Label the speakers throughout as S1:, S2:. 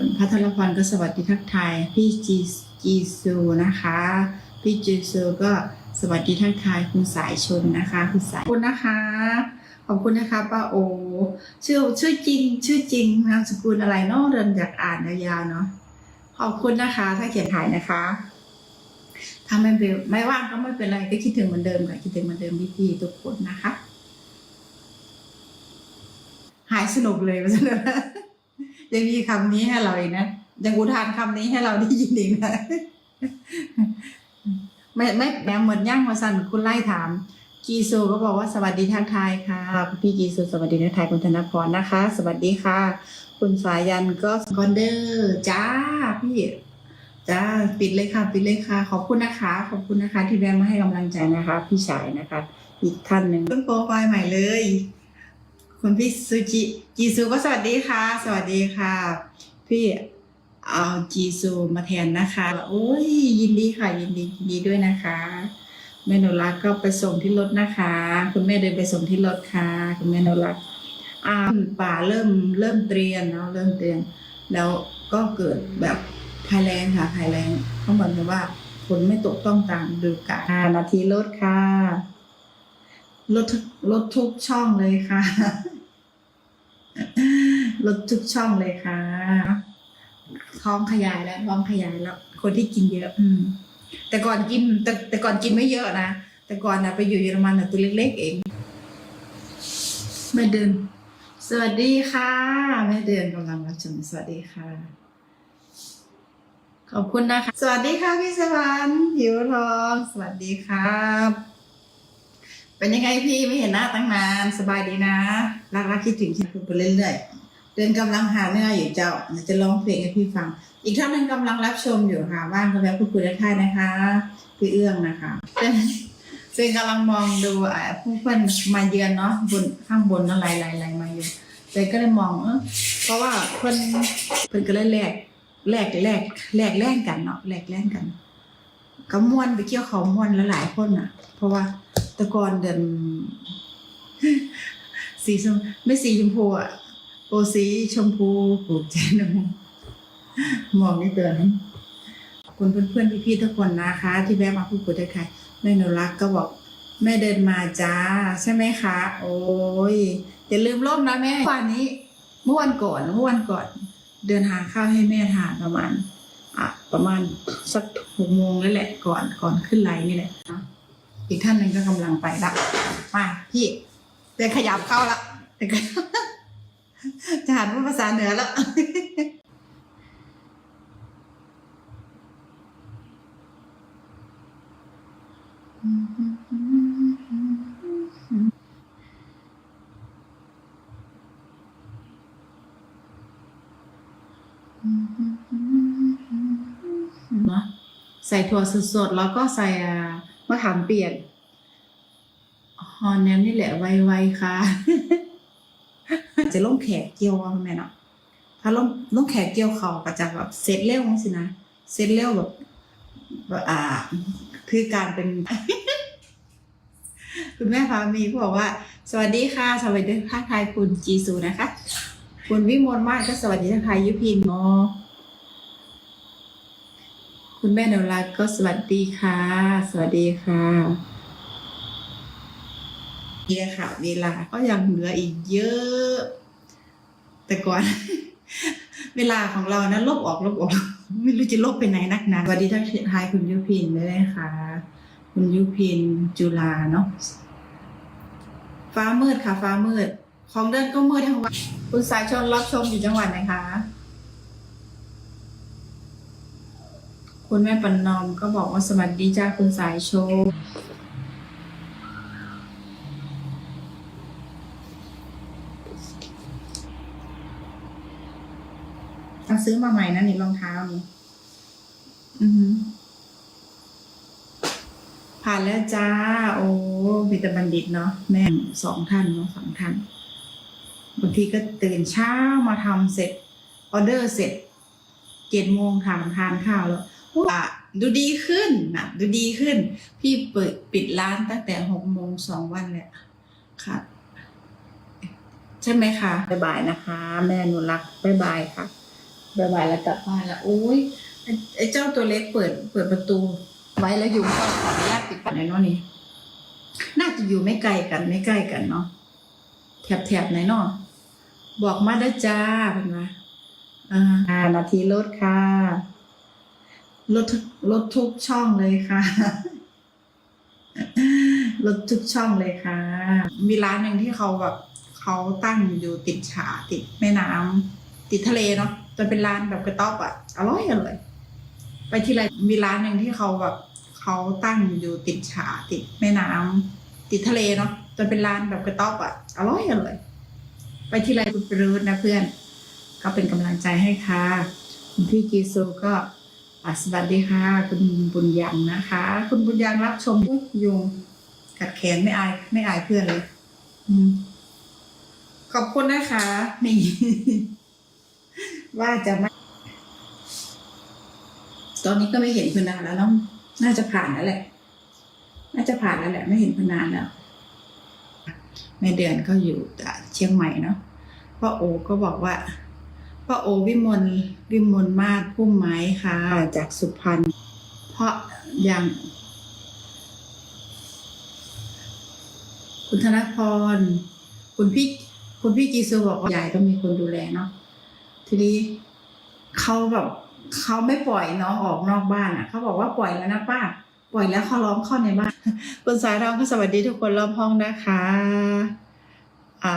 S1: คุณพัทรพรก็สวัสดีทักทายพี่จีจีซูนะคะ พี่จีซูก็สวัสดีทักทายคุณสายชนนะคะคุณสายคุณนะคะ ขอบคุณนะคะป้าโอ ชื่อชื่อจริง ชื่อจริงนามสกุลอะไรเนาะเดินอยากอ่านยาวๆเนาะขอบคุณนะคะ ถ้าเขียนถ่ายนะคะถ้าไม่เป็นไม่ว่างก็ไม่เป็นไรก็คิดถึงเหมือนเดิมค่ะคิดถึงเหมือนเดิมพี่ๆทุกคนนะคะ หายสนุกเลยว่าสนุก ยังมีคำนี้ให้เราอีกนะยังอุทานคำนี้ให้เราได้ยินอีกนะไม่ไม่แหมเหมือนย่างมาสันคุณไล่ถาม กีซูก็บอกว่าสวัสดีทักทายค่ะพี่กีซูสวัสดีทักทายคุณธนพรนะคะ สวัสดีค่ะ คุณสายันก็คอนเดอร์จ้าพี่จ้าปิดเลยค่ะ ปิดเลยค่ะ ขอบคุณนะคะ ขอบคุณนะคะ ที่แวะมาให้กำลังใจนะคะ พี่ชายนะคะ อีกท่านหนึ่งเพิ่งโปรไฟล์ใหม่เลย คุณพี่ซูจิจีซูก็สวัสดีค่ะ สวัสดีค่ะ พี่เอาจีซูมาแทนนะคะโอ้ยยินดีค่ะ ยินดียินดีด้วยนะคะแม่นูรักก็ไปส่งที่รถนะคะ คุณแม่เดินไปส่งที่รถค่ะ คุณแม่หนูรักอ่าป่าเริ่มเริ่มเตรียนเนาะเริ่มเตรียน แล้วก็เกิดแบบภัยแรงค่ะภัยแรงต้องบอกเลยว่าฝนไม่ตกต้องตามดูกาลนาทีรถค่ะรถรถทุกช่องเลยค่ะ รถทุกช่องเลยค่ะท้องขยายแล้วท้องขยายแล้ว คนที่กินเยอะ อืม แต่ก่อนกิน แต่แต่ก่อนกินไม่เยอะนะ แต่ก่อนนะไปอยู่เยอรมันนะตัวเล็กๆเองแม่เดินสวัสดีค่ะแม่เดินกำลังรับชมสวัสดีค่ะ ขอบคุณนะคะ สวัสดีค่ะพี่สวรรค์ผิวทองสวัสดีครับ เป็นยังไงพี่ไม่เห็นหน้าตั้งนาน สบายดีนะ รักรักคิดถึงคิดถึงไปเรื่อยๆ เดินกำลังหาเนื้ออยู่เจ้าจะร้องเพลงให้พี่ฟัง อีกท่านหนึงกำลังรับชมอยู่ค่ะว่างก็แวะพูดคุยได้นะคะพี่เอื้องนะคะซึ่งกำลังมองดูอ่าผู้เพื่อนมาเยือนเนาะบนข้างบนเนาะไล่ไล่ไล่มาอยู่เจก็เลยมองเออเพราะว่าเพื่อนเพื่อนก็เลยแลกแลกแลกแลกแล่นกันเนาะแลกแล่นกันก็ม่วนไปเกี่ยวเขาม่วนแล้วหลายคนอะ เพราะว่าตะกอนเดินสีชมไม่สีชมพูอะ โอสีชมพูผูกใจนมมองนี่เตือนคุณเพื่อนๆพี่ๆทุกคนนะคะ ที่แวะมาพูดคุยด้วยค่ะแม่หนูรักก็บอกแม่เดินมาจ้า ใช่ไหมคะ โอ้ยอย่าลืมร่มนะแม่วันนี้ เมื่อวันก่อนเมื่อวันก่อน เดินหาข้าวให้แม่ทานประมาณอะประมาณสักหกโมงแล้วแหละก่อนก่อนขึ้นไลน์นี่แหละอีกท่านหนึ่งก็กำลังไปละมาพี่เดินขยับเข้าละเดินขยับ จะหันพูดภาษาเหนือแล้วเนาะใส่ถั่วสดๆ แล้วก็ใส่มะขามเปียกฮอนแนมนี่แหละไวๆค่ะ จะล่มแขกเกี่ยวว่าแม่เนาะถ้าล่มล่มแขกเกี่ยวเขาก็จะแบบเสร็จเร็วสินะเสร็จเร็วแบบอ่า คือการเป็น คุณแม่พามีบอกว่า สวัสดีค่ะ สวัสดีทักทายคุณจีซูนะคะ คุณวิมลมากก็สวัสดีทักทายยุพินเนาะคุณแม่นวรัตก็สวัสดีค่ะ สวัสดีค่ะ นี่ค่ะ เวลาก็ยังเหลืออีกเยอะ แต่ก่อน เวลาของเรานะลบออกลบออก ไม่รู้จะลบไปไหนนักหนาสวัสดีทักทายคุณยุพินด้วยนะคะ คุณยุพินจุฬาเนาะฟ้ามืดค่ะ ฟ้ามืด ของเดินก็มืดทั้งวันคุณสายชนรับชมอยู่จังหวัดไหนคะคุณแม่ปันนอมก็บอกว่าสวัสดีจ้าคุณสายชว์ ซื้อมาใหม่นะนี่รองเท้านี่อือหือผ่านแล้วจ้า โอ้มีแต่บัณฑิตเนาะแม่สองท่านเนาะสองท่านบางทีก็ตื่นเช้ามาทำเสร็จออเดอร์เสร็จเจ็ดโมงทานทานข้าวแล้วอะดูดีขึ้นนะดูดีขึ้น พี่เปิดปิดร้านตั้งแต่หกโมงสองวันเลยค่ะ ใช่ไหมคะบ๊ายบายนะคะ แม่หนูรักบ๊ายบายค่ะ บายบายแล้วกลับบ้านแล้วโอ้ยไอ้ไอ้เจ้าตัวเล็กเปิดเปิดประตู ไว้แล้วยุงก็ขออนุญาตปิดปากหน่อยเนาะนี่น่าจะอยู่ไม่ไกลกันไม่ใกล้กันเนาะแถบแถบไหนเนาะบอกมาได้อจ้าเป็นไงอ่าอ่านาทีรถค่ะรถทุกรถทุกช่องเลยค่ะรถทุกช่องเลยค่ะ มีร้านหนึ่งที่เขาแบบเขาตั้งอยู่ติดฉาติดแม่น้ำติดทะเลเนาะ จะเป็นร้านแบบกระต๊อบอะอร่อยอร่อยไปที่ไรมีร้านหนึ่งที่เขาแบบเขาตั้งอยู่ติดฉาติดแม่น้ำติดทะเลเนาะจะเป็นร้านแบบกระต๊อบอะอร่อยอร่อยไปที่ไรคุณปรื้นะเพื่อน ก็เป็นกำลังใจให้ค่ะคุณพี่กีซูก็อะสวัสดีค่ะ คุณบุญยังนะคะ คุณบุญยังรับชมอยยุงกัดแขนไม่อายไม่อายเพื่อนเลยขอบคุณนะคะนี่ ว่าจะไม่ ตอนนี้ก็ไม่เห็นคุณนานแล้ว น่าจะผ่านแล้วแหละ น่าจะผ่านแล้วแหละ ไม่เห็นคุณนานแล้วแม่เดือนก็อยู่อ่เชียงใหม่เนาะพ่อโอก็บอกว่าพ่อโอวิมลวิมลมาศพุ่มไม้ค่ะ จากสุพรรณเพราะอย่าง คุณธนพร คุณพี่คุณพี่จีซูบอกว่ายายต้องมีคนดูแลเนาะ ทีนี้เขาแบบเขาไม่ปล่อยน้องออกนอกบ้านอะเขาบอกว่าปล่อยแล้วนะป้า ปล่อยแล้วเขาล้อมเข้าในบ้านคุณสายทองก็สวัสดีทุกคนรอบห้องนะคะอ่า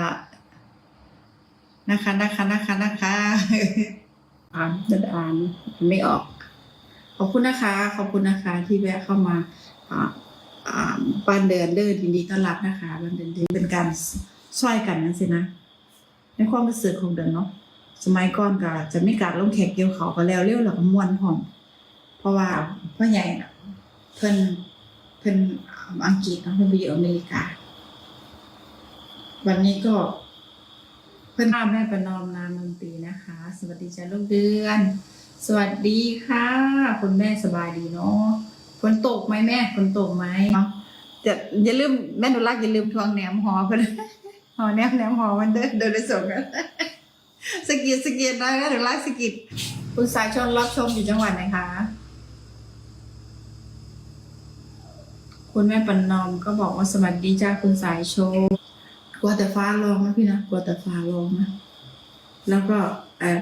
S1: นะคะนะคะนะคะนะคะอ่านจะอ่านไม่ออก ขอบคุณนะคะ ขอบคุณนะคะ ที่แวะเข้ามาอ่าอ่าบ้านเดินเดินยินดีต้อนรับนะคะบ้านเดินเดินเป็นการช่วยกันนั่นสินะในความรู้สึกของเดินเนาะ สมัยก่อนก็จะไม่การลงแขกเกี่ยวเขาก็แล้วเร็วแล้วก็ม่วนพร้อมเพราะว่าพ่อใหญ่น่ะเพิ่นเพิ่นอังกฤษเพิ่นไปอยู่อเมริกา วันนี้ก็ เพื่อนแม่ประนอมนามนตรีนะคะ สวัสดีจ้าลูกเดือน สวัสดีค่ะคุณแม่สบายดีเนาะฝนตกไหมแม่ฝนตกไหมเนาะจะอย่าลืมแม่นูรักอย่าลืมทวงแหนมหอเพื่อนหอแหนมแหนมหอมันเดินเดินไปส่งกัน สกิดสกิดได้แม่หนูรักสกิดคุณสายชนรับชมอยู่จังหวัดไหนคะ คุณแม่ปันนอมก็บอกว่าสวัสดีจ้าคุณสายชมกลัวแต่ฟ้าร้องนะพี่นะกลัวแต่ฟ้าร้องนะ แล้วก็เออ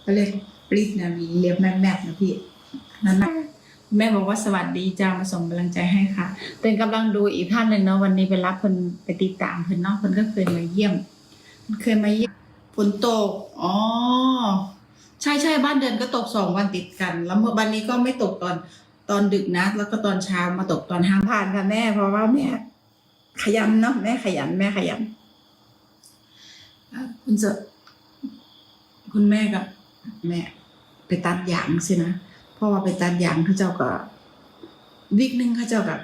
S1: เขาเรียกปลิดนะมีเรียบแมบแมบนะพี่นั่นนะแม่บอกว่าสวัสดีจ้ามาส่งกำลังใจให้ค่ะเป็นกำลังดูอีกท่านหนึ่งเนาะวันนี้ไปรับเพิ่นไปติดตามเพิ่นเนาะเพิ่นก็เคยมาเยี่ยมเคยมาเยี่ยม ฝนตก อ๋อ ใช่ใช่บ้านเดือนก็ตกสองวันติดกัน แล้วเมื่อวันนี้ก็ไม่ตกตอนตอนดึกนะ แล้วก็ตอนเช้ามาตกตอนห้าผ่านค่ะแม่ เพราะว่าแม่ ขยันเนาะแม่ขยันแม่ขยันคุณจะคุณแม่กับแม่ ไปตัดยางสินะ เพราะว่าไปตัดยางเขาเจ้าก็วิกนึงเขาเจ้ากับ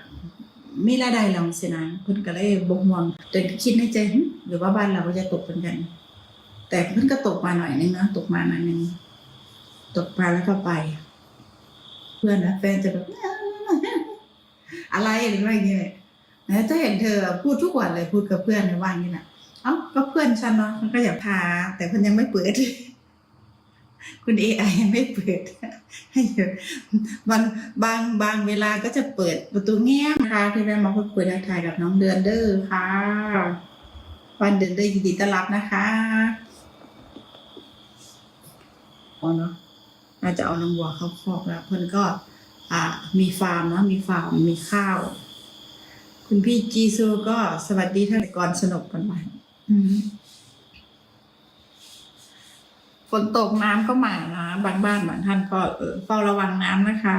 S1: มีรายได้แล้วสินะเพิ่นก็เลยบ่ห่วงแต่คิดในใจหรือว่าบ้านเราก็จะตกเหมือนกัน แต่เพิ่นก็ตกมาหน่อยนึงนะตกมาหน่อยนึงตกมาแล้วก็ไป เพื่อนนะแฟนจะแบบอะไรอว่าอย่างเงี้ยนะถ้าเห็นเธอพูดทุกวันเลยพูดกับเพื่อนในว่าอย่างนี้นะเอ้าก็เพื่อนฉันเนาะมันก็อยากพา แต่เพื่อนยังไม่เปิดคุณเอไอยังไม่เปิดให้เยอะันบางบางเวลาก็จะเปิดประตูแง้มนะคะที่แม่มาพูดคุยทักทายกับน้องเดือนเด้อค่ะ วันเดือนเด้อยินดีต้อนรับนะคะ เนาะน่าจะเอาน้องวัวเข้าคอกแล้ว เพื่อนก็อ่ามีฟาร์มเนาะมีฟาร์มมีข้าว คุณพี่จีซูก็สวัสดีท่านก่อนสนุกกันไปฝนตกน้ำก็มานะบางบ้านบางท่านก็เออเฝ้าระวังน้ำนะคะ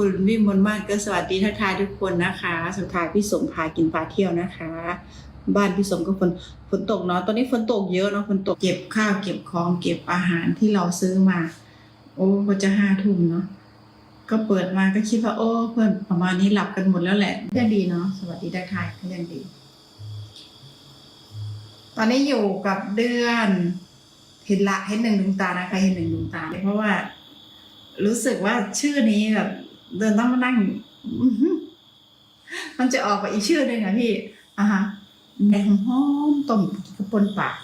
S1: คุณวิมลมาศก็สวัสดีทักทายทุกคนนะคะ สุดท้ายพี่สมพากินพาเที่ยวนะคะ บ้านพี่สมก็ฝนฝนตกเนาะตอนนี้ฝนตกเยอะเนาะฝนตกเก็บข้าวเก็บของเก็บอาหารที่เราซื้อมา โอ้ก็จะห้าทุ่มเนาะก็เปิดมาก็คิดว่าโอ้เพื่อนประมาณนี้หลับกันหมดแล้วแหละก็ดีเนาะสวัสดีทักทายก็ยังดี ตอนนี้อยู่กับเดือนเห็นละเห็นหนึ่งดวงตานะคะเห็นหนึ่งดวงตาเลยเพราะว่า รู้สึกว่าชื่อนี้แบบ เดินต้องมานั่งมันจะออกไปอีกชื่อหนึ่งอะพี่อะฮะแดงหอมต้มกระปนปาก